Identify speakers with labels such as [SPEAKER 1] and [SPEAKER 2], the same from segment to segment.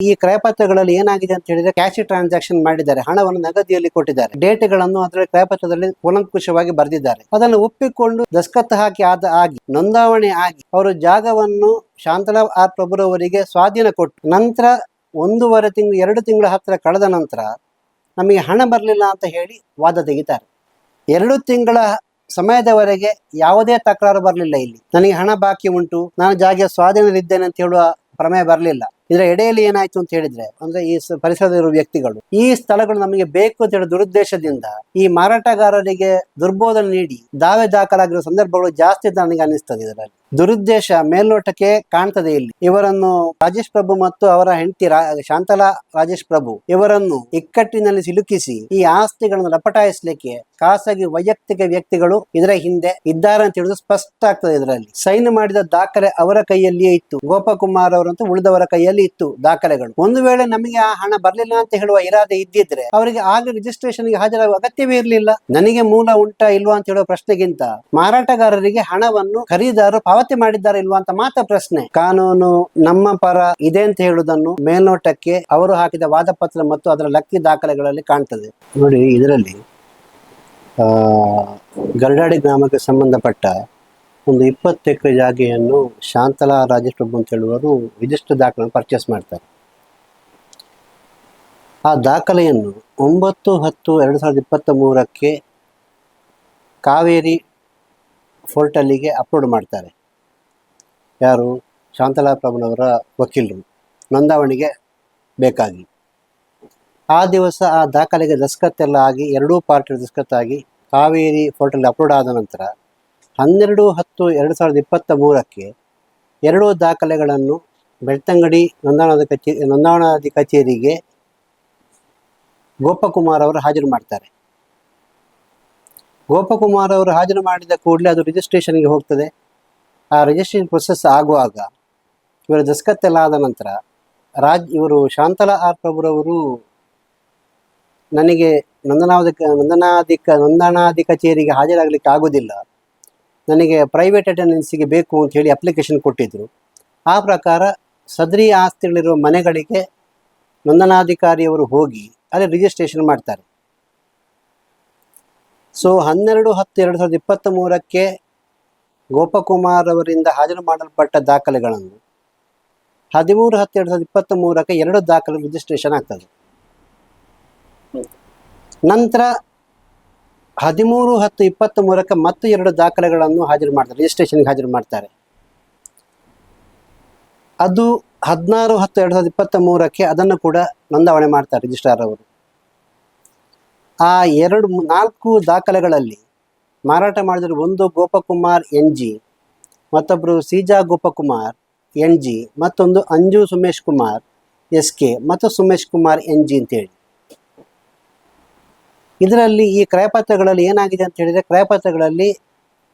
[SPEAKER 1] ಈ ಕ್ರಯಪತ್ರಗಳಲ್ಲಿ ಏನಾಗಿದೆ ಅಂತ ಹೇಳಿದ್ರೆ ಕ್ಯಾಶ್ ಟ್ರಾನ್ಸಾಕ್ಷನ್ ಮಾಡಿದ್ದಾರೆ, ಹಣವನ್ನು ನಗದಿಯಲ್ಲಿ ಕೊಟ್ಟಿದ್ದಾರೆ. ಡೇಟ್ಗಳನ್ನು ಅದರಲ್ಲಿ ಕ್ರಯಪತ್ರದಲ್ಲಿ ಕೂಲಂಕುಷವಾಗಿ ಬರೆದಿದ್ದಾರೆ. ಅದನ್ನು ಒಪ್ಪಿಕೊಂಡು ದಸ್ಕತ್ ಹಾಕಿ ಆದ ಆಗಿ ನೋಂದಾವಣೆ ಆಗಿ ಅವರು ಜಾಗವನ್ನು ಶಾಂತಲಾ ಆರ್ ಪ್ರಭುರವರಿಗೆ ಸ್ವಾಧೀನ ಕೊಟ್ಟು, ನಂತರ ಒಂದೂವರೆ ತಿಂಗಳು, ಎರಡು ತಿಂಗಳ ಹತ್ತಿರ ಕಳೆದ ನಂತರ ನಮಗೆ ಹಣ ಬರಲಿಲ್ಲ ಅಂತ ಹೇಳಿ ವಾದ ತೆಗಿತಾರೆ. ಎರಡು ತಿಂಗಳ ಸಮಯದವರೆಗೆ ಯಾವುದೇ ತಕರಾರು ಬರಲಿಲ್ಲ ಇಲ್ಲಿ. ನನಗೆ ಹಣ ಬಾಕಿ ಉಂಟು, ನಾನು ಜಾಗ ಸ್ವಾಧೀನದಲ್ಲಿದ್ದೇನೆ ಅಂತ ಹೇಳುವ ಪ್ರಮೇಯ ಬರಲಿಲ್ಲ. ಇದರ ಎಡೆಯಲ್ಲಿ ಏನಾಯ್ತು ಅಂತ ಹೇಳಿದ್ರೆ, ಅಂದ್ರೆ ಈ ಪರಿಸರದಲ್ಲಿರುವ ವ್ಯಕ್ತಿಗಳು, ಈ ಸ್ಥಳಗಳು ನಮಗೆ ಬೇಕು ಅಂತ ಹೇಳಿದ ದುರುದ್ದೇಶದಿಂದ ಈ ಮಾರಾಟಗಾರರಿಗೆ ದುರ್ಬೋಧನೆ ನೀಡಿ ದಾವೆ ದಾಖಲಾಗಿರುವ ಸಂದರ್ಭಗಳು ಜಾಸ್ತಿ ಅಂತ ನನಗೆ ಅನಿಸ್ತದೆ ಇದರಲ್ಲಿ. ದುರುದ್ದೇಶ ಮೇಲ್ನೋಟಕ್ಕೆ ಕಾಣ್ತದೆ ಇಲ್ಲಿ. ಇವರನ್ನು ರಾಜೇಶ್ ಪ್ರಭು ಮತ್ತು ಅವರ ಹೆಂಡತಿ ಶಾಂತಲಾ ರಾಜೇಶ್ ಪ್ರಭು ಇವರನ್ನು ಇಕ್ಕಟ್ಟಿನಲ್ಲಿ ಸಿಲುಕಿಸಿ ಈ ಆಸ್ತಿಗಳನ್ನು ಲಪಟಾಯಿಸಲಿಕ್ಕೆ ಖಾಸಗಿ ವೈಯಕ್ತಿಕ ವ್ಯಕ್ತಿಗಳು ಇದರ ಹಿಂದೆ ಇದ್ದಾರೆ ಅಂತ ಹೇಳುದು ಸ್ಪಷ್ಟ ಆಗ್ತದೆ ಇದರಲ್ಲಿ. ಸೈನ್ ಮಾಡಿದ ದಾಖಲೆ ಅವರ ಕೈಯಲ್ಲಿಯೇ ಇತ್ತು. ಗೋಪಕುಮಾರ್ ಅವರಂತೂ ಉಳಿದವರ ಕೈಯಲ್ಲಿ ಇತ್ತು ದಾಖಲೆಗಳು. ಒಂದು ವೇಳೆ ನಮಗೆ ಆ ಹಣ ಬರಲಿಲ್ಲ ಅಂತ ಹೇಳುವ ಇರಾದೆ ಇದ್ದಿದ್ರೆ ಅವರಿಗೆ ಆಗ ರಿಜಿಸ್ಟ್ರೇಷನ್ಗೆ ಹಾಜರಾಗುವ ಅಗತ್ಯವೇ ಇರಲಿಲ್ಲ. ನನಗೆ ಮೂಲ ಉಂಟಾ ಇಲ್ವಾ ಅಂತ ಹೇಳುವ ಪ್ರಶ್ನೆಗಿಂತ ಮಾರಾಟಗಾರರಿಗೆ ಹಣವನ್ನು ಖರೀದಾರರು ಪಾವತಿ ಮಾಡಿದ್ದಾರೆ ಇಲ್ವಾ ಅಂತ ಮಾತ್ರ ಪ್ರಶ್ನೆ. ಕಾನೂನು ನಮ್ಮ ಪರ ಇದೆ ಅಂತ ಹೇಳುವುದನ್ನು ಮೇಲ್ನೋಟಕ್ಕೆ ಅವರು ಹಾಕಿದ ವಾದಪತ್ರ ಮತ್ತು ಅದರ ಲಕ್ಕಿ ದಾಖಲೆಗಳಲ್ಲಿ ಕಾಣ್ತದೆ. ನೋಡಿ, ಇದರಲ್ಲಿ ಗರಡಾಡಿ ಗ್ರಾಮಕ್ಕೆ ಸಂಬಂಧಪಟ್ಟ ಒಂದು ಇಪ್ಪತ್ತು ಎಕರೆ ಜಾಗೆಯನ್ನು ಶಾಂತಲಾ ರಾಜೇಶ್ ಪ್ರಭು ಅಂತ ಹೇಳುವರು ವಿಶಿಷ್ಟ ದಾಖಲೆಯನ್ನು ಪರ್ಚೇಸ್ ಮಾಡ್ತಾರೆ. ಆ ದಾಖಲೆಯನ್ನು ಒಂಬತ್ತು ಹತ್ತು ಎರಡು ಸಾವಿರದ ಇಪ್ಪತ್ತ ಮೂರಕ್ಕೆ ಕಾವೇರಿ ಪೋರ್ಟಲ್ಲಿಗೆ ಅಪ್ಲೋಡ್ ಮಾಡ್ತಾರೆ. ಯಾರು? ಶಾಂತಲಾ ಪ್ರಭುನವರ ವಕೀಲರು. ನೋಂದಾವಣಿಗೆ ಬೇಕಾಗಿ. ಆ ದಿವಸ ಆ ದಾಖಲೆಗೆ ದಸ್ಕತ್ತೆಲ್ಲ ಆಗಿ, ಎರಡೂ ಪಾರ್ಟಿ ದಸ್ಕತ್ತಾಗಿ ಕಾವೇರಿ ಪೋರ್ಟಲ್ ಅಪ್ಲೋಡ್ ಆದ ನಂತರ ಹನ್ನೆರಡು ಹತ್ತು ಎರಡು ಸಾವಿರದ ಇಪ್ಪತ್ತ ಮೂರಕ್ಕೆ ಎರಡೂ ದಾಖಲೆಗಳನ್ನು ಬೆಳ್ತಂಗಡಿ ನೋಂದಾವಣಾ ಕಚೇರಿ ನೋಂದಾವಣಾಧಿ ಕಚೇರಿಗೆ ಗೋಪಕುಮಾರ್ ಅವರು ಹಾಜರು ಮಾಡ್ತಾರೆ. ಗೋಪಕುಮಾರ್ ಅವರು ಹಾಜರು ಮಾಡಿದ ಕೂಡಲೇ ಅದು ರಿಜಿಸ್ಟ್ರೇಷನ್ಗೆ ಹೋಗ್ತದೆ. ಆ ರಿಜಿಸ್ಟ್ರೇಷನ್ ಪ್ರೊಸೆಸ್ ಆಗುವಾಗ ಇವರ ದಸ್ಕತ್ತೆಲ್ಲ ಆದ ನಂತರ ರಾಜ್ ಇವರು ಶಾಂತಲಾ ಆರ್ ಪ್ರಭುರವರು ನನಗೆ ನೋಂದಣಾಧಿಕ ನೋಂದಣಾಧಿಕ ನೋಂದಣಾಧಿ ಕಚೇರಿಗೆ ಹಾಜರಾಗಲಿಕ್ಕೆ ಆಗೋದಿಲ್ಲ. ನನಗೆ ಪ್ರೈವೇಟ್ ಅಟೆಂಡೆನ್ಸಿಗೆ ಬೇಕು ಅಂತ ಹೇಳಿ ಅಪ್ಲಿಕೇಶನ್ ಕೊಟ್ಟಿದ್ದರು ಆ ಪ್ರಕಾರ ಸದ್ರಿ ಆಸ್ತಿಗಳಿರುವ ಮನೆಗಳಿಗೆ ನೋಂದಣಾಧಿಕಾರಿಯವರು ಹೋಗಿ ಅಲ್ಲಿ ರಿಜಿಸ್ಟ್ರೇಷನ್ ಮಾಡ್ತಾರೆ. ಸೊ ಹನ್ನೆರಡು ಹತ್ತು ಎರಡು ಸಾವಿರದ ಇಪ್ಪತ್ತ ಮೂರಕ್ಕೆ ಗೋಪಕುಮಾರ್ ಅವರಿಂದ ಹಾಜರು ಮಾಡಲ್ಪಟ್ಟ ದಾಖಲೆಗಳನ್ನು ಹದಿಮೂರು ಹತ್ತು ಎರಡು ಸಾವಿರದ ಇಪ್ಪತ್ತ ಮೂರಕ್ಕೆ ಎರಡು ದಾಖಲೆ ರಿಜಿಸ್ಟ್ರೇಷನ್ ಆಗ್ತದೆ. ನಂತರ ಹದಿಮೂರು, ಹತ್ತು ಇಪ್ಪತ್ತ ಮೂರಕ್ಕೆ ಮತ್ತು ಎರಡು ದಾಖಲೆಗಳನ್ನು ಹಾಜರು ಮಾಡ್ತಾರೆ ರಿಜಿಸ್ಟ್ರೇಷನ್ಗೆ ಹಾಜರು ಮಾಡ್ತಾರೆ. ಅದು ಹದಿನಾರು, ಹತ್ತು, ಎರಡು ಸಾವಿರದ ಇಪ್ಪತ್ತ ಮೂರಕ್ಕೆ ಅದನ್ನು ಕೂಡ ನೋಂದಾವಣೆ ಮಾಡ್ತಾರೆ ರಿಜಿಸ್ಟ್ರಾರ್ ಅವರು. ಆ ಎರಡು, ನಾಲ್ಕು ದಾಖಲೆಗಳಲ್ಲಿ ಮಾರಾಟ ಮಾಡಿದ್ರು ಒಂದು ಗೋಪಕುಮಾರ್ ಎನ್ ಜಿ ಮತ್ತೊಬ್ಬರು ಸೀಜಾ ಗೋಪಕುಮಾರ್ ಎನ್ ಜಿ, ಮತ್ತೊಂದು ಅಂಜು ಸುಮೇಶ್ ಕುಮಾರ್ ಎಸ್ ಕೆ, ಮತ್ತು ಸುಮೇಶ್ ಕುಮಾರ್ ಎನ್ ಜಿ ಅಂತೇಳಿ. ಇದರಲ್ಲಿ ಈ ಕ್ರಯಪತ್ರಗಳಲ್ಲಿ ಏನಾಗಿದೆ ಅಂತ ಹೇಳಿದ್ರೆ ಕ್ರಯಪತ್ರಗಳಲ್ಲಿ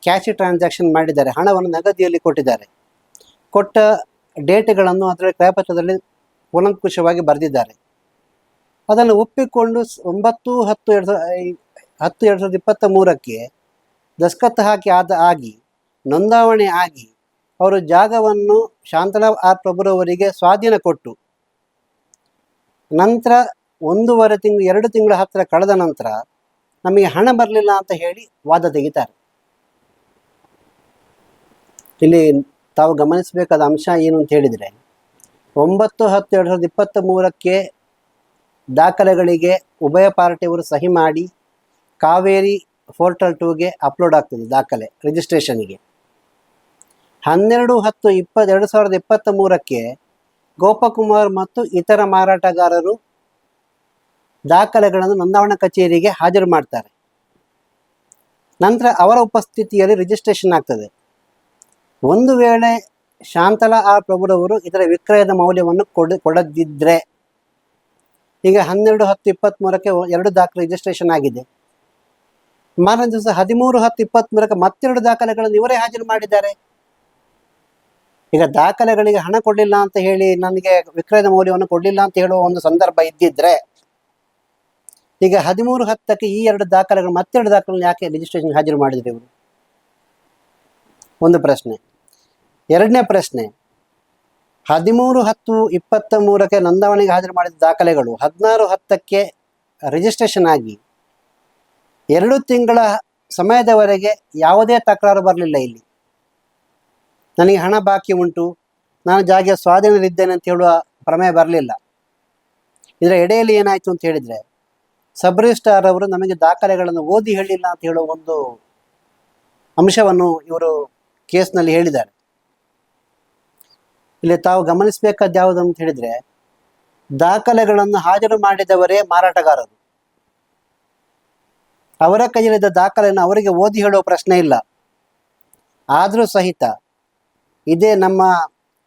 [SPEAKER 1] ಕ್ಯಾಶ್ ಟ್ರಾನ್ಸಾಕ್ಷನ್ ಮಾಡಿದ್ದಾರೆ, ಹಣವನ್ನು ನಗದಿಯಲ್ಲಿ ಕೊಟ್ಟಿದ್ದಾರೆ. ಕೊಟ್ಟ ಡೇಟ್ಗಳನ್ನು ಅದರ ಕ್ರಯಪತ್ರದಲ್ಲಿ ಕೂಲಂಕುಷವಾಗಿ ಬರೆದಿದ್ದಾರೆ. ಅದನ್ನು ಒಪ್ಪಿಕೊಂಡು ಒಂಬತ್ತು ಹತ್ತು ಎರಡು ಸಾವಿರದ ಹತ್ತು ಎರಡು ಸಾವಿರದ ಇಪ್ಪತ್ತ ಮೂರಕ್ಕೆ ದಸ್ಕತ್ ಹಾಕಿ ಆದ ಆಗಿ, ನೋಂದಾವಣೆ ಆಗಿ ಅವರು ಜಾಗವನ್ನು ಶಾಂತಲಾ ಆರ್ ಪ್ರಭುರವರಿಗೆ ಸ್ವಾಧೀನ ಕೊಟ್ಟು, ನಂತರ ಒಂದೂವರೆ ತಿಂಗಳು ಎರಡು ತಿಂಗಳ ಹತ್ತಿರ ಕಳೆದ ನಂತರ ನಮಗೆ ಹಣ ಬರಲಿಲ್ಲ ಅಂತ ಹೇಳಿ ವಾದ ತೆಗಿತಾರೆ. ಇಲ್ಲಿ ತಾವು ಗಮನಿಸಬೇಕಾದ ಅಂಶ ಏನು ಅಂತ ಹೇಳಿದರೆ, ಒಂಬತ್ತು, ಹತ್ತು, ಎರಡು ಸಾವಿರದ ಇಪ್ಪತ್ತ ಮೂರಕ್ಕೆ ದಾಖಲೆಗಳಿಗೆ ಉಭಯ ಪಾರ್ಟಿಯವರು ಸಹಿ ಮಾಡಿ, ಕಾವೇರಿ ಪೋರ್ಟಲ್ ಟೂಗೆ ಅಪ್ಲೋಡ್ ಆಗ್ತದೆ ದಾಖಲೆ ರಿಜಿಸ್ಟ್ರೇಷನ್ಗೆ ಹನ್ನೆರಡು, ಹತ್ತು, ಇಪ್ಪತ್ತು, ಎರಡು ಸಾವಿರದ ಇಪ್ಪತ್ತ ಮೂರಕ್ಕೆ ಗೋಪಕುಮಾರ್ ಮತ್ತು ಇತರ ಮಾರಾಟಗಾರರು ದಾಖಲೆಗಳನ್ನು ನೋಂದಾವಣಾ ಕಚೇರಿಗೆ ಹಾಜರು ಮಾಡ್ತಾರೆ. ನಂತರ ಅವರ ಉಪಸ್ಥಿತಿಯಲ್ಲಿ ರಿಜಿಸ್ಟ್ರೇಷನ್ ಆಗ್ತದೆ. ಒಂದು ವೇಳೆ ಶಾಂತಲಾ ಆರ್ ಪ್ರಭುರವರು ಇದರ ವಿಕ್ರಯದ ಮೌಲ್ಯವನ್ನು ಕೊಡ ಕೊಡದಿದ್ದರೆ ಈಗ ಹನ್ನೆರಡು, ಹತ್ತು ಇಪ್ಪತ್ತ್ಮೂರಕ್ಕೆ ಎರಡು ದಾಖಲೆ ರಿಜಿಸ್ಟ್ರೇಷನ್ ಆಗಿದೆ. ಮಾರನೇ ದಿವಸ ಹದಿಮೂರು ಹತ್ತು ಇಪ್ಪತ್ತ್ ಮೂರಕ್ಕೆ ಮತ್ತೆರಡು ದಾಖಲೆಗಳನ್ನು ಇವರೇ ಹಾಜರು ಮಾಡಿದ್ದಾರೆ. ಈಗ ದಾಖಲೆಗಳಿಗೆ ಹಣ ಕೊಡಲಿಲ್ಲ ಅಂತ ಹೇಳಿ ನನಗೆ ವಿಕ್ರಯದ ಮೌಲ್ಯವನ್ನು ಕೊಡಲಿಲ್ಲ ಅಂತ ಹೇಳುವ ಒಂದು ಸಂದರ್ಭ ಇದ್ದಿದ್ರೆ, ಈಗ ಹದಿಮೂರು ಹತ್ತಕ್ಕೆ ಈ ಎರಡು ದಾಖಲೆಗಳು ಮತ್ತೆರಡು ದಾಖಲೆಗಳನ್ನು ಯಾಕೆ ರಿಜಿಸ್ಟ್ರೇಷನ್ ಹಾಜರು ಮಾಡಿದ್ರು ಇವರು? ಒಂದು ಪ್ರಶ್ನೆ. ಎರಡನೇ ಪ್ರಶ್ನೆ, ಹದಿಮೂರು ಹತ್ತು ಇಪ್ಪತ್ತ ಮೂರಕ್ಕೆ ನೋಂದಾವಣೆಗೆ ಹಾಜರು ಮಾಡಿದ ದಾಖಲೆಗಳು ಹದಿನಾರು ಹತ್ತಕ್ಕೆ ರಿಜಿಸ್ಟ್ರೇಷನ್ ಆಗಿ ಎರಡು ತಿಂಗಳ ಸಮಯದವರೆಗೆ ಯಾವುದೇ ತಕರಾರು ಬರಲಿಲ್ಲ ಇಲ್ಲಿ. ನನಗೆ ಹಣ ಬಾಕಿ ಉಂಟು. ನಾನು ಜಾಗ ಸ್ವಾಧೀನದಲ್ಲಿದ್ದೇನೆ ಅಂತ ಹೇಳುವ ಪ್ರಮೇಯ ಬರಲಿಲ್ಲ. ಇದರ ಎಡೆಯಲ್ಲಿ ಏನಾಯಿತು ಅಂತ ಹೇಳಿದರೆ ಸಬ್ ರಿಜಿಸ್ಟ್ರಾರ್ ಅವರು ನಮಗೆ ದಾಖಲೆಗಳನ್ನು ಓದಿ ಹೇಳಿಲ್ಲ ಅಂತ ಹೇಳುವ ಒಂದು ಅಂಶವನ್ನು ಇವರು ಕೇಸ್ನಲ್ಲಿ ಹೇಳಿದ್ದಾರೆ. ಇಲ್ಲಿ ತಾವು ಗಮನಿಸಬೇಕಾದ ಯಾವುದು ಅಂತ ಹೇಳಿದರೆ, ದಾಖಲೆಗಳನ್ನು ಹಾಜರು ಮಾಡಿದವರೇ ಮಾರಾಟಗಾರರು. ಅವರ ಕೈಯಲ್ಲಿದ್ದ ದಾಖಲೆಯನ್ನು ಅವರಿಗೆ ಓದಿ ಹೇಳುವ ಪ್ರಶ್ನೆ ಇಲ್ಲ. ಆದರೂ ಸಹಿತ ಇದೇ ನಮ್ಮ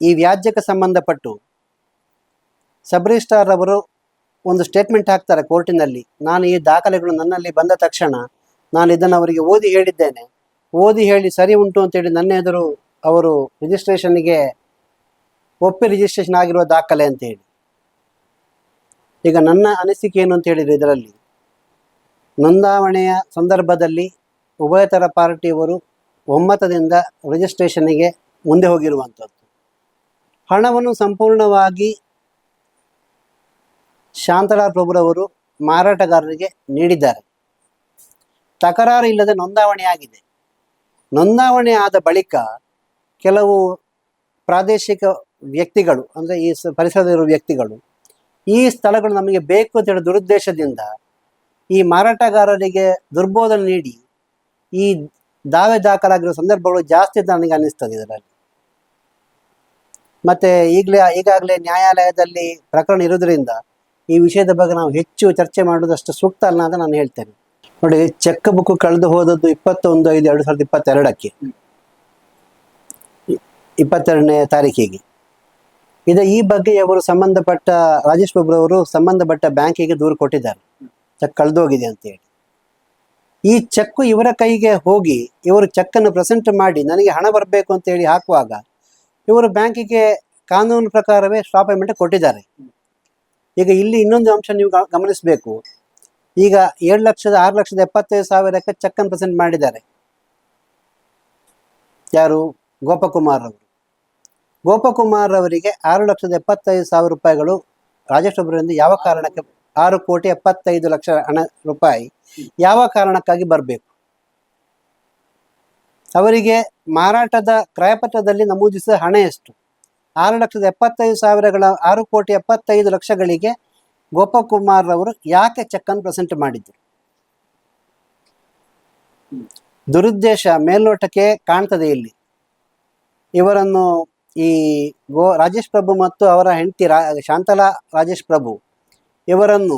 [SPEAKER 1] ಈ ವ್ಯಾಜ್ಯಕ್ಕೆ ಸಂಬಂಧಪಟ್ಟು ಸಬ್ರಿಸ್ಟಾರ್ ಅವರು ಒಂದು ಸ್ಟೇಟ್ಮೆಂಟ್ ಹಾಕ್ತಾರೆ ಕೋರ್ಟಿನಲ್ಲಿ. ನಾನು ಈ ದಾಖಲೆಗಳು ನನ್ನಲ್ಲಿ ಬಂದ ತಕ್ಷಣ ನಾನು ಇದನ್ನು ಅವರಿಗೆ ಓದಿ ಹೇಳಿದ್ದೇನೆ. ಓದಿ ಹೇಳಿ ಸರಿ ಉಂಟು ಅಂತೇಳಿ ನನ್ನ ಎದುರು ಅವರು ರಿಜಿಸ್ಟ್ರೇಷನ್ಗೆ ಒಪ್ಪಿ ರಿಜಿಸ್ಟ್ರೇಷನ್ ಆಗಿರುವ ದಾಖಲೆ ಅಂತೇಳಿ ಈಗ ನನ್ನ ಅನಿಸಿಕೆ ಏನು ಅಂತ ಹೇಳಿದ್ರೆ ಇದರಲ್ಲಿ ನೋಂದಾವಣೆಯ ಸಂದರ್ಭದಲ್ಲಿ ಉಭಯತರ ಪಾರ್ಟಿಯವರು ಒಮ್ಮತದಿಂದ ರಿಜಿಸ್ಟ್ರೇಷನ್ಗೆ ಮುಂದೆ ಹೋಗಿರುವಂಥದ್ದು. ಹಣವನ್ನು ಸಂಪೂರ್ಣವಾಗಿ ಶಾಂತಲಾಲ್ ಪ್ರಭುರವರು ಮಾರಾಟಗಾರರಿಗೆ ನೀಡಿದ್ದಾರೆ. ತಕರಾರು ಇಲ್ಲದೆ ನೋಂದಾವಣೆ ಆಗಿದೆ. ನೋಂದಾವಣೆ ಆದ ಬಳಿಕ ಕೆಲವು ಪ್ರಾದೇಶಿಕ ವ್ಯಕ್ತಿಗಳು, ಅಂದರೆ ಈ ಪರಿಸರದಲ್ಲಿರುವ ವ್ಯಕ್ತಿಗಳು ಈ ಸ್ಥಳಗಳು ನಮಗೆ ಬೇಕು ಅಂತ ಹೇಳಿ ದುರುದ್ದೇಶದಿಂದ ಈ ಮಾರಾಟಗಾರರಿಗೆ ದುರ್ಬೋಧನೆ ನೀಡಿ ಈ ದಾವೆ ದಾಖಲಾಗಿರುವ ಸಂದರ್ಭಗಳು ಜಾಸ್ತಿ ಅಂತ ನನಗೆ ಅನ್ನಿಸ್ತದೆ ಇದರಲ್ಲಿ. ಮತ್ತೆ ಈಗಲೇ, ಈಗಾಗಲೇ ನ್ಯಾಯಾಲಯದಲ್ಲಿ ಪ್ರಕರಣ ಇರುವುದರಿಂದ ಈ ವಿಷಯದ ಬಗ್ಗೆ ನಾವು ಹೆಚ್ಚು ಚರ್ಚೆ ಮಾಡುವುದಷ್ಟು ಸೂಕ್ತ ಅಲ್ಲ ಅಂತ ನಾನು ಹೇಳ್ತೇನೆ. ನೋಡಿ, ಚೆಕ್ ಬುಕ್ ಕಳೆದು ಹೋದದ್ದು ಇಪ್ಪತ್ತೊಂದು ಐದು ಎರಡು ಸಾವಿರದ ಇಪ್ಪತ್ತೆರಡಕ್ಕೆ. ಇಪ್ಪತ್ತೆರಡನೇ ತಾರೀಕಿಗೆ. ಇದು ಈ ಬಗ್ಗೆ ಅವರು ಸಂಬಂಧಪಟ್ಟ ರಾಜೇಶ್ ಬಾಬು ಅವರು ಸಂಬಂಧಪಟ್ಟ ಬ್ಯಾಂಕಿಗೆ ದೂರು ಕೊಟ್ಟಿದ್ದಾರೆ. ಚೆಕ್ ಕಳೆದೋಗಿದೆ ಅಂತೇಳಿ ಈ ಚೆಕ್ ಇವರ ಕೈಗೆ ಹೋಗಿ ಇವರು ಚೆಕ್ಕನ್ನು ಪ್ರೆಸೆಂಟ್ ಮಾಡಿ ನನಗೆ ಹಣ ಬರಬೇಕು ಅಂತೇಳಿ ಹಾಕುವಾಗ ಇವರು ಬ್ಯಾಂಕಿಗೆ ಕಾನೂನು ಪ್ರಕಾರವೇ ಸ್ಟಾಪ್ ಪೇಮೆಂಟ್ ಕೊಟ್ಟಿದ್ದಾರೆ. ಈಗ ಇಲ್ಲಿ ಇನ್ನೊಂದು ಅಂಶ ನೀವು ಗಮನಿಸಬೇಕು. ಈಗ ಏಳು ಲಕ್ಷದ, ಆರು ಲಕ್ಷದ ಎಪ್ಪತ್ತೈದು ಸಾವಿರಕ್ಕೆ ಚೆಕ್ ಅನ್ನು ಪ್ರೆಸೆಂಟ್ ಮಾಡಿದ್ದಾರೆ. ಯಾರು? ಗೋಪಕುಮಾರ್ ಅವರು. ಗೋಪಕುಮಾರ್ ಅವರಿಗೆ ಆರು ಲಕ್ಷದ ಎಪ್ಪತ್ತೈದು ಸಾವಿರ ರೂಪಾಯಿಗಳು ರಾಜೇಶ್ ಒಬ್ಬರಿಂದ ಯಾವ ಕಾರಣಕ್ಕೆ ಆರು ಕೋಟಿ ಎಪ್ಪತ್ತೈದು ಲಕ್ಷ ಹಣ ರೂಪಾಯಿ. ಯಾವ ಕಾರಣಕ್ಕಾಗಿ ಬರಬೇಕು? ಅವರಿಗೆ ಮಾರಾಟದ ಕ್ರಯಪತ್ರದಲ್ಲಿ ನಮೂದಿಸಿದ ಹಣ ಎಷ್ಟು? ಆರು ಲಕ್ಷದ ಎಪ್ಪತ್ತೈದು ಸಾವಿರಗಳ ಆರು ಕೋಟಿ ಎಪ್ಪತ್ತೈದು ಲಕ್ಷಗಳಿಗೆ ಗೋಪಕುಮಾರ್ ಅವರು ಯಾಕೆ ಚೆಕ್ ಅನ್ನು ಪ್ರೆಸೆಂಟ್ ಮಾಡಿದ್ರು? ದುರುದ್ದೇಶ ಮೇಲ್ನೋಟಕ್ಕೆ ಕಾಣ್ತದೆ ಇಲ್ಲಿ. ಇವರನ್ನು ಈ ಗೋ ರಾಜೇಶ್ ಪ್ರಭು ಮತ್ತು ಅವರ ಹೆಂಡತಿ ರಾ, ಶಾಂತಲಾ ರಾಜೇಶ್ ಪ್ರಭು ಇವರನ್ನು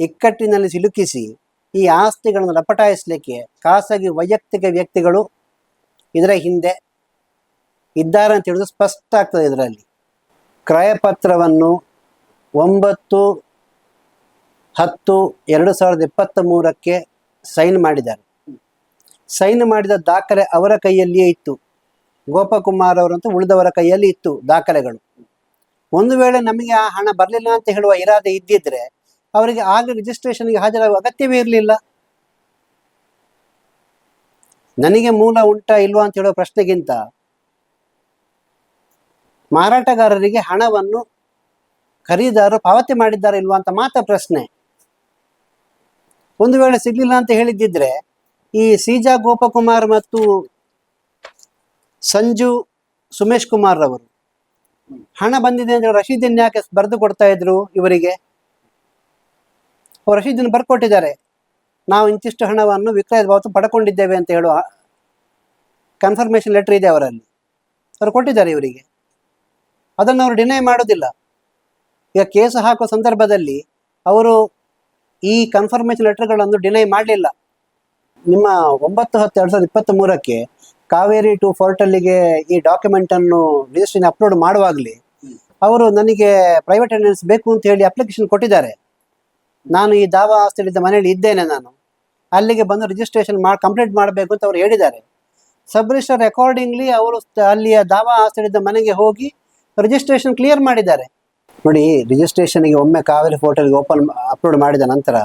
[SPEAKER 1] ಇಕ್ಕಟ್ಟಿನಲ್ಲಿ ಸಿಲುಕಿಸಿ ಈ ಆಸ್ತಿಗಳನ್ನು ಲಪಟಾಯಿಸಲಿಕ್ಕೆ ಖಾಸಗಿ ವೈಯಕ್ತಿಕ ವ್ಯಕ್ತಿಗಳು ಇದರ ಹಿಂದೆ ಇದ್ದಾರೆ ಅಂತ ಹೇಳಿದ್ರು ಸ್ಪಷ್ಟ ಆಗ್ತದೆ ಇದರಲ್ಲಿ. ಕ್ರಯಪತ್ರವನ್ನು ಒಂಬತ್ತು ಹತ್ತು ಎರಡು ಸಾವಿರದ ಇಪ್ಪತ್ತ ಮೂರಕ್ಕೆ ಸೈನ್ ಮಾಡಿದ್ದಾರೆ. ಸೈನ್ ಮಾಡಿದ ದಾಖಲೆ ಅವರ ಕೈಯಲ್ಲಿಯೇ ಇತ್ತು. ಗೋಪಕುಮಾರ್ ಅವರಂತೂ ಉಳಿದವರ ಕೈಯಲ್ಲಿ ಇತ್ತು ದಾಖಲೆಗಳು. ಒಂದು ವೇಳೆ ನಮಗೆ ಆ ಹಣ ಬರಲಿಲ್ಲ ಅಂತ ಹೇಳುವ ಇರಾದೆ ಇದ್ದಿದ್ರೆ ಅವರಿಗೆ ಆಗ ರಿಜಿಸ್ಟ್ರೇಷನ್ಗೆ ಹಾಜರಾಗುವ ಅಗತ್ಯವೇ ಇರಲಿಲ್ಲ. ನನಗೆ ಮೂಲ ಉಂಟಾ ಇಲ್ವಾ ಅಂತ ಹೇಳುವ ಪ್ರಶ್ನೆಗಿಂತ ಮಾರಾಟಗಾರರಿಗೆ ಹಣವನ್ನು ಖರೀದಾರರು ಪಾವತಿ ಮಾಡಿದ್ದಾರೆ ಇಲ್ವಾ ಅಂತ ಮಾತ್ರ ಪ್ರಶ್ನೆ. ಒಂದು ವೇಳೆ ಸಿಗ್ಲಿಲ್ಲ ಅಂತ ಹೇಳಿದ್ದಿದ್ರೆ ಈ ಸೀಜಾ ಗೋಪಕುಮಾರ್ ಮತ್ತು ಸಂಜು ಸುಮೇಶ್ ಕುಮಾರ್ ಅವರು ಹಣ ಬಂದಿದೆ ಅಂದ್ರೆ ರಶೀದಿನ್ ಯಾಕೆ ಬರೆದು ಕೊಡ್ತಾ ಇದ್ರು ಇವರಿಗೆ? ಅವರು ಬರ್ಕೊಟ್ಟಿದ್ದಾರೆ. ನಾವು ಇಂತಿಷ್ಟು ಹಣವನ್ನು ವಿಕ್ರಯ ಬಾವತು ಪಡ್ಕೊಂಡಿದ್ದೇವೆ ಅಂತ ಹೇಳುವ ಕನ್ಫರ್ಮೇಷನ್ ಲೆಟರ್ ಇದೆ ಅವರಲ್ಲಿ. ಅವರು ಕೊಟ್ಟಿದ್ದಾರೆ ಇವರಿಗೆ. ಅದನ್ನು ಅವರು ಡಿನೈ ಮಾಡೋದಿಲ್ಲ. ಈಗ ಕೇಸ್ ಹಾಕುವ ಸಂದರ್ಭದಲ್ಲಿ ಅವರು ಈ ಕನ್ಫರ್ಮೇಷನ್ ಲೆಟರ್ಗಳನ್ನು ಡಿನೈ ಮಾಡಲಿಲ್ಲ. ನಿಮ್ಮ ಒಂಬತ್ತು ಹತ್ತು ಎರಡು ಸಾವಿರದ ಇಪ್ಪತ್ತ್ ಮೂರಕ್ಕೆ ಕಾವೇರಿ ಟು ಪೋರ್ಟಲ್ಲಿಗೆ ಈ ಡಾಕ್ಯುಮೆಂಟ್ ಅನ್ನು ರಿಜಿಸ್ಟ್ರೇಷನ್ ಅಪ್ಲೋಡ್ ಮಾಡುವಾಗಲಿ, ಅವರು ನನಗೆ ಪ್ರೈವೇಟ್ ಅಟೆಂಡೆನ್ಸ್ ಬೇಕು ಅಂತ ಹೇಳಿ ಅಪ್ಲಿಕೇಶನ್ ಕೊಟ್ಟಿದ್ದಾರೆ. ನಾನು ಈ ದಾವಾ ಆಸ್ತಿಯಲ್ಲಿದ್ದ ಮನೆಯಲ್ಲಿ ಇದ್ದೇನೆ ನಾನು. ಅಲ್ಲಿಗೆ ಬಂದು ರಿಜಿಸ್ಟ್ರೇಷನ್ ಮಾಡಿ ಕಂಪ್ಲೀಟ್ ಮಾಡಬೇಕು ಅಂತ ಅವರು ಹೇಳಿದ್ದಾರೆ. ಸಬ್ ರಿಜಿಸ್ಟರ್ ಅಕಾರ್ಡಿಂಗ್ಲಿ ಅವರು ಅಲ್ಲಿಯ ದಾವಾ ಆಸ್ತಿಯಲ್ಲಿದ್ದ ಮನೆಗೆ ಹೋಗಿ ರಿಜಿಸ್ಟ್ರೇಷನ್ ಕ್ಲಿಯರ್ ಮಾಡಿದ್ದಾರೆ. ನೋಡಿ ರಿಜಿಸ್ಟ್ರೇಷನ್ಗೆ ಒಮ್ಮೆ ಕಾವೇರಿ ಪೋರ್ಟಲ್ಗೆ ಓಪನ್ ಅಪ್ಲೋಡ್ ಮಾಡಿದ ನಂತರ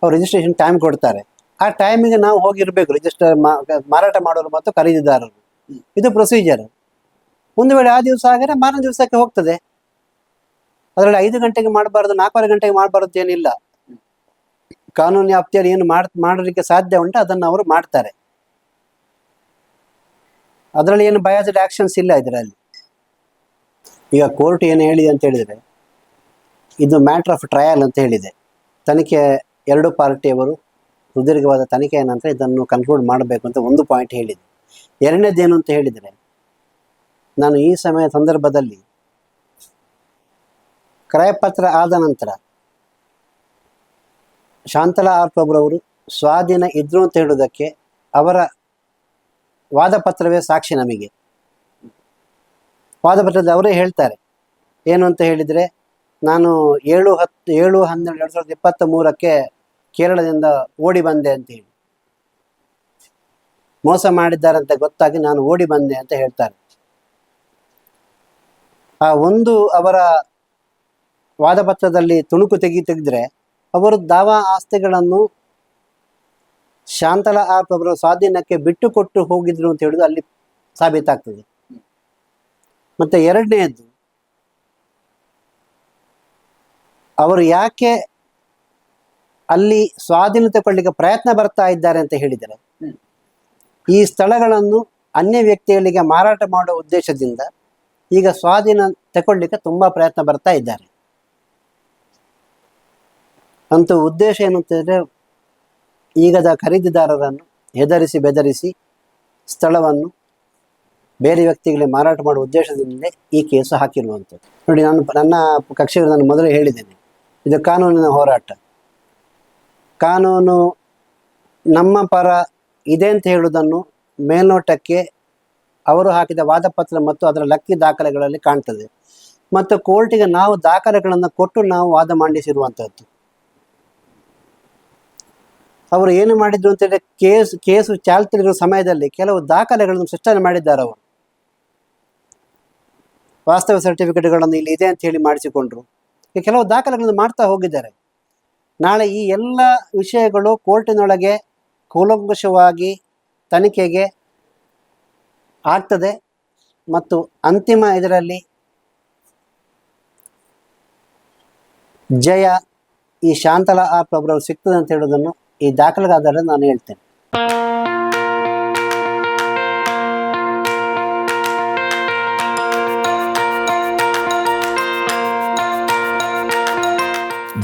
[SPEAKER 1] ಅವ್ರು ರಿಜಿಸ್ಟ್ರೇಷನ್ ಟೈಮ್ ಕೊಡ್ತಾರೆ. ಆ ಟೈಮಿಗೆ ನಾವು ಹೋಗಿರ್ಬೇಕು. ರಿಜಿಸ್ಟರ್ ಮಾರಾಟ ಮಾಡೋರು ಮತ್ತು ಖರೀದಿದಾರರು. ಇದು ಪ್ರೊಸೀಜರ್ ಒಂದು ವೇಳೆ ಆ ದಿವಸ ಆಗಿದ್ರೆ ಮಾರನೇ ದಿವಸಕ್ಕೆ ಹೋಗ್ತದೆ. ಅದರಲ್ಲಿ ಐದು ಗಂಟೆಗೆ ಮಾಡಬಾರ್ದು, ನಾಲ್ಕೂವರೆ ಗಂಟೆಗೆ ಮಾಡಬಾರ್ದು ಏನಿಲ್ಲ. ಕಾನೂನು ವ್ಯಾಪ್ತಿಯಲ್ಲಿ ಏನು ಮಾಡ್, ಮಾಡಲಿಕ್ಕೆ ಸಾಧ್ಯ ಉಂಟು, ಅದನ್ನು ಅವರು ಮಾಡ್ತಾರೆ. ಅದರಲ್ಲಿ ಏನು ಬಯಾಸ್ಡ್ ಆಕ್ಷನ್ಸ್ ಇಲ್ಲ ಇದರಲ್ಲಿ. ಈಗ ಕೋರ್ಟ್ ಏನು ಹೇಳಿದೆ ಅಂತ ಹೇಳಿದರೆ, ಇದು ಮ್ಯಾಟ್ರ್ ಆಫ್ ಟ್ರಯಲ್ ಅಂತ ಹೇಳಿದೆ. ತನಿಖೆ ಎರಡು ಪಾರ್ಟಿಯವರು ಸುದೀರ್ಘವಾದ ತನಿಖೆಯ ನಂತರ ಇದನ್ನು ಕನ್ಕ್ಲೂಡ್ ಮಾಡಬೇಕು ಅಂತ ಒಂದು ಪಾಯಿಂಟ್ ಹೇಳಿದೆ ಎರಡನೇದೇನು ಅಂತ ಹೇಳಿದರೆ, ನಾನು ಈ ಸಮಯ ಸಂದರ್ಭದಲ್ಲಿ ಕ್ರಯಪತ್ರ ಆದ ನಂತರ ಶಾಂತಲಾ ಆರ್ ಪ್ರಭುರವರು ಸ್ವಾಧೀನ ಇದ್ರು ಅಂತ ಹೇಳುವುದಕ್ಕೆ ಅವರ ವಾದಪತ್ರವೇ ಸಾಕ್ಷಿ ನಮಗೆ. ವಾದಪತ್ರದ ಅವರೇ ಹೇಳ್ತಾರೆ, ಏನು ಅಂತ ಹೇಳಿದರೆ, ನಾನು ಏಳು ಹತ್ತು, ಏಳು ಹನ್ನೆರಡು, ಎರಡು ಸಾವಿರದ ಇಪ್ಪತ್ತ ಮೂರಕ್ಕೆ ಕೇರಳದಿಂದ ಓಡಿ ಬಂದೆ ಅಂತ ಹೇಳಿ. ಮೋಸ ಮಾಡಿದ್ದಾರೆ ಅಂತ ಗೊತ್ತಾಗಿ ನಾನು ಓಡಿ ಬಂದೆ ಅಂತ ಹೇಳ್ತಾರೆ. ಆ ಒಂದು ಅವರ ವಾದಪತ್ರದಲ್ಲಿ ತುಣುಕು ತೆಗಿ ತೆಗೆದ್ರೆ ಅವರು ದಾವಾ ಆಸ್ತಿಗಳನ್ನು ಶಾಂತಲಾ ಆಪ್ ಅವರ ಸ್ವಾಧೀನಕ್ಕೆ ಬಿಟ್ಟು ಕೊಟ್ಟು ಹೋಗಿದ್ರು ಅಂತ ಹೇಳುದು ಅಲ್ಲಿ ಸಾಬೀತಾಗ್ತದೆ. ಮತ್ತೆ ಎರಡನೆಯದ್ದು ಅವರು ಯಾಕೆ ಅಲ್ಲಿ ಸ್ವಾಧೀನ ತಗೊಳ್ಳಿಕ್ಕೆ ಪ್ರಯತ್ನ ಬರ್ತಾ ಇದ್ದಾರೆ ಅಂತ ಹೇಳಿದರೆ. ಈ ಸ್ಥಳಗಳನ್ನು ಅನ್ಯ ವ್ಯಕ್ತಿಗಳಿಗೆ ಮಾರಾಟ ಮಾಡುವ ಉದ್ದೇಶದಿಂದ ಈಗ ಸ್ವಾಧೀನ ತಗೊಳ್ಳಿಕ್ಕೆ ತುಂಬಾ ಪ್ರಯತ್ನ ಬರ್ತಾ ಇದ್ದಾರೆ. ಅಂತ ಉದ್ದೇಶ ಏನು ಅಂತಂದ್ರೆ ಈಗದ ಖರೀದಿದಾರರನ್ನು ಹೆದರಿಸಿ ಬೆದರಿಸಿ ಸ್ಥಳವನ್ನು ಬೇರೆ ವ್ಯಕ್ತಿಗಳಿಗೆ ಮಾರಾಟ ಮಾಡುವ ಉದ್ದೇಶದಿಂದಲೇ ಈ ಕೇಸು ಹಾಕಿರುವಂಥದ್ದು. ನೋಡಿ, ನಾನು ನನ್ನ ಕಕ್ಷೆಗಳು ನಾನು ಮೊದಲೇ ಹೇಳಿದ್ದೇನೆ, ಇದು ಕಾನೂನಿನ ಹೋರಾಟ. ಕಾನೂನು ನಮ್ಮ ಪರ ಇದೆ ಅಂತ ಹೇಳುವುದನ್ನು ಮೇಲ್ನೋಟಕ್ಕೆ ಅವರು ಹಾಕಿದ ವಾದಪತ್ರ ಮತ್ತು ಅದರ ಲಕ್ಕಿ ದಾಖಲೆಗಳಲ್ಲಿ ಕಾಣ್ತದೆ. ಮತ್ತು ಕೋರ್ಟಿಗೆ ನಾವು ದಾಖಲೆಗಳನ್ನು ಕೊಟ್ಟು ನಾವು ವಾದ ಮಂಡಿಸಿರುವಂಥದ್ದು ಅವರು ಏನು ಮಾಡಿದ್ರು ಅಂತೇಳಿ ಕೇಸ್, ಕೇಸು ಚಾಲ್ತಿರುವ ಸಮಯದಲ್ಲಿ ಕೆಲವು ದಾಖಲೆಗಳನ್ನು ಸೃಷ್ಟನೆ ಮಾಡಿದ್ದಾರೆ ಅವರು. ವಾಸ್ತವ ಸರ್ಟಿಫಿಕೇಟ್ಗಳನ್ನು ಇಲ್ಲಿ ಇದೆ ಅಂತ ಹೇಳಿ ಮಾಡಿಸಿಕೊಂಡ್ರು. ಕೆಲವು ದಾಖಲೆಗಳನ್ನು ಮಾಡ್ತಾ ಹೋಗಿದ್ದಾರೆ. ನಾಳೆ ಈ ಎಲ್ಲ ವಿಷಯಗಳು ಕೋರ್ಟಿನೊಳಗೆ ಕೂಲಂಕುಷವಾಗಿ ತನಿಖೆಗೆ ಆಗ್ತದೆ ಮತ್ತು ಅಂತಿಮ ಇದರಲ್ಲಿ ಜಯ ಈ ಶಾಂತಲಾ ಆಪ್ ಒಬ್ಬರವ್ರು ಸಿಗ್ತದೆ ಅಂತ ಹೇಳೋದನ್ನು ಈ ದಾಖಲೆಗಾದರೆ ನಾನು ಹೇಳ್ತೇನೆ.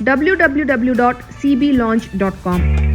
[SPEAKER 2] www.cblaunch.com.